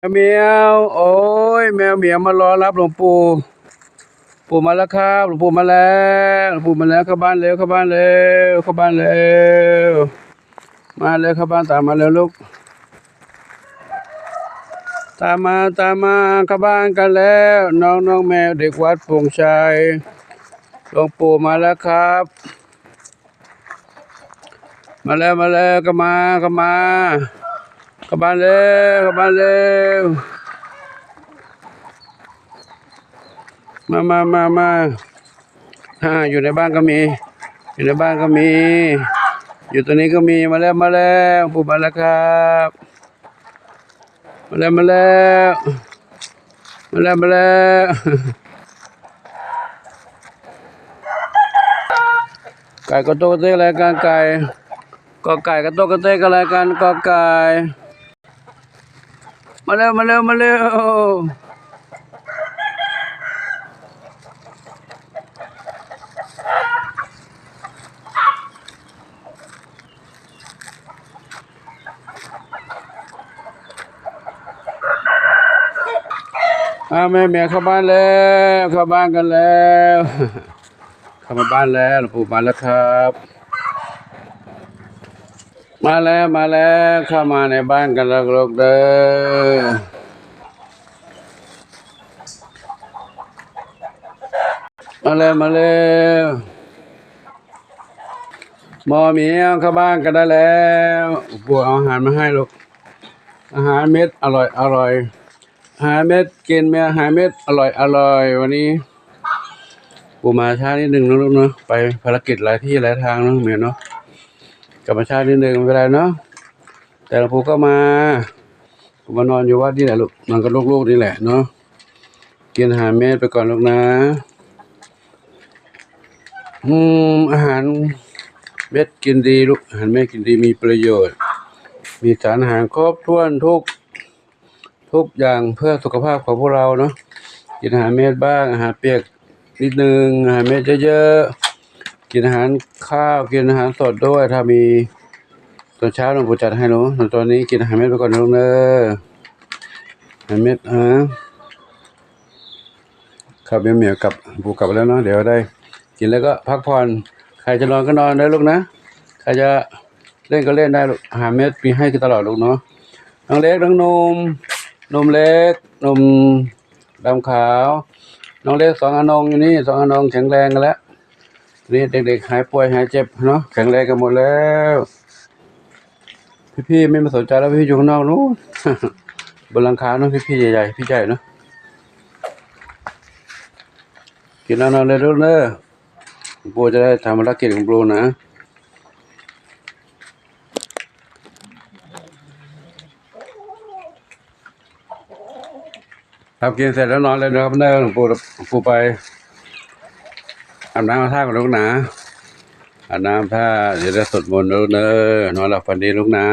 แมว โอ้ย แมวเหมียวมารอรับหลวงปู่ ปู่มาแล้วครับ หลวงปู่มาแล้ว หลวงปู่มาแล้วเข้าบ้านเร็วเข้าบ้านเร็วเข้าบ้านเร็ว มาเร็วเข้าบ้านตามมาเร็วลูก ตามมาตามมาเข้าบ้านกันแล้ว น้องน้องแมวเด็กวัดพงชัย หลวงปู่มาแล้วครับ มาแล้วมาแล้วก็มาก็มา เข้าบ้านเร็วเข้าบ้านเร็วมามามามาอ่าอยู่ในบ้านก็มี อยู่ในบ้านก็มี อยู่ตรงนี้ก็มีมาแล้วมาแล้วปู่มาแล้วครับมาแล้วมาแล้วมาแล้วมาแล้วไก่ก็โตกระเตกอะไรกันไก่ก็ไก่ก็โตกระเตกอะไรกันก็ไก่ มาแล้วมาแล้วมาแล้วอาแม่แม่เข้าบ้านแล้วเข้าบ้านกันแล้วเข้ามาบ้านแล้วหลวงปู่มาแล้วครับ มาแล้วมาแล้วเข้ามาในบ้านกันแล้วลูกเด้อมาแล้วมาแล้วหมอเมียวเข้าบ้านกันได้แล้วหลวงปู่เอาอาหารมาให้ลูกอาหารเม็ดอร่อยอร่อยอาหารเม็ดกินแม่อาหารเม็ดอร่อยอร่อยวันนี้ปูมาช้านิดหนึ่งนะลูกเนาะไปภารกิจหลายที่หลายทางเนาะเมียเนาะ กลับมาช้านิดหนึ่งไม่เป็นไรเนาะแต่หลวงปู่ก็มาผมมานอนอยู่วัดนี่แหละลูกนอนกับลูกๆนี่แหละเนาะกินอาหารเม็ดไปก่อนลูกนะ อืมอาหารเม็ดกินดีลูกอาหารเม็ดกินดีมีประโยชน์ มีสารอาหารครบถ้วนทุก ทุกอย่างเพื่อสุขภาพของพวกเราเนาะกินอาหารเม็ดบ้างอาหารเปียกนิดนึงอาหารเม็ดเยอะๆ กินอาหารข้าวกินอาหารสดด้วย ถ้ามีตอนเช้าหลวงปู่จัดให้เนาะส่วนตอนนี้กินอาหารเม็ดไปก่อนลูกเนอะอาหารเม็ดฮะครับเมียวเมียวกับปู่กลับแล้วเนาะเดี๋ยวได้ กินแล้วก็พักผ่อนใครจะนอนก็นอนได้ลูกนะใครจะเล่นก็เล่นได้ลูกอาหารเม็ดมีให้ตลอดลูกเนาะน้องเล็กน้องนมนมเล็กนมดำขาว น้องเล็กสองอนงอยู่นี่สองอนงแข็งแรงกันแล้ว นี่เด็กๆหายป่วยหายเจ็บเนาะแข็งแรงกันหมดแล้ว พี่ๆไม่มาสนใจแล้วพี่อยู่ข้างนอกนู้นบนหลังคาเนาะพี่ๆใหญ่ๆพี่ใหญ่เนาะกินนอนเลยลูกเนอะหลวงปู่จะได้ทำภารกิจของปูนะครับกินเสร็จแล้วนอนเลยนะครับเนอหลวงปู่หลวงปู่ไป อาบน้ำมาท่ากับลูกนะอาบน้ำท่าเดี๋ยวจะสวดมนต์ลูกเนอนอนหลับฝันดีลูกนะ